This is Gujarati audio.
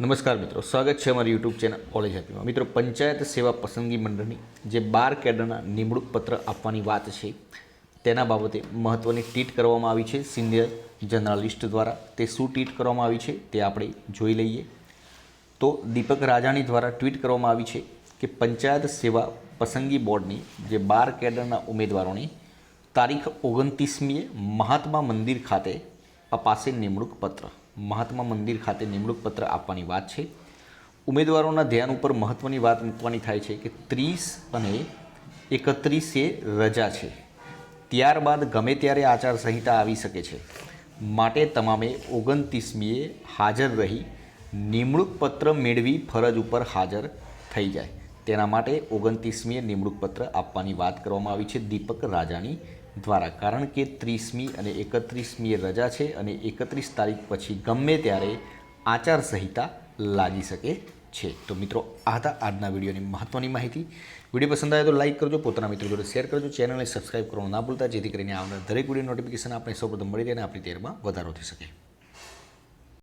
નમસ્કાર મિત્રો, સ્વાગત છે અમારી યુટ્યુબ ચેનલ કોલેજ હેપીમાં મિત્રો, પંચાયત સેવા પસંદગી મંડળની જે બાર કેડરના નિમણૂક પત્ર આપવાની વાત છે, તેના બાબતે મહત્ત્વની ટ્વીટ કરવામાં આવી છે. સિનિયર જર્નાલિસ્ટ દ્વારા તે શું ટ્વીટ કરવામાં આવી છે, તે આપણે જોઈ લઈએ. તો દીપક રાજાણી દ્વારા ટ્વીટ કરવામાં આવી છે કે પંચાયત સેવા પસંદગી બોર્ડની જે બાર કેડરના ઉમેદવારોની તારીખ ઓગણત્રીસમીએ મહાત્મા મંદિર ખાતે અપાશે નિમણૂક પત્ર. મહાત્મા મંદિર ખાતે નિમણૂક પત્ર આપવાની વાત છે. ઉમેદવારોના ધ્યાન ઉપર મહત્ત્વની વાત મૂકવાની થાય છે કે ત્રીસ અને એકત્રીસે રજા છે. ત્યારબાદ ગમે ત્યારે આચારસંહિતા આવી શકે છે. માટે તમામે ઓગણત્રીસમીએ હાજર રહી નિમણૂક પત્ર મેળવી ફરજ ઉપર હાજર થઈ જાય. તેના માટે ઓગણત્રીસમીએ નિમણૂક પત્ર આપવાની વાત કરવામાં આવી છે. દીપક રાજાની દ્વારા. કારણ કે ત્રીસમી અને એકત્રીસમીએ રજા છે અને એકત્રીસ તારીખ પછી ગમે ત્યારે આચારસંહિતા લાગી શકે છે. તો મિત્રો, આ હતા આજના વિડીયોની મહત્ત્વની માહિતી. વીડિયો પસંદ આવે તો લાઇક કરજો, પોતાના મિત્રો જોડે શેર કરજો, ચેનલને સબસ્ક્રાઇબ કરવાનું ના ભૂલતા, જેથી કરીને આવનાર દરેક વીડિયો નોટિફિકેશન આપણે સૌપ્રથમ મળી રહે અને આપણી તેરમાં વધારો થઈ શકે.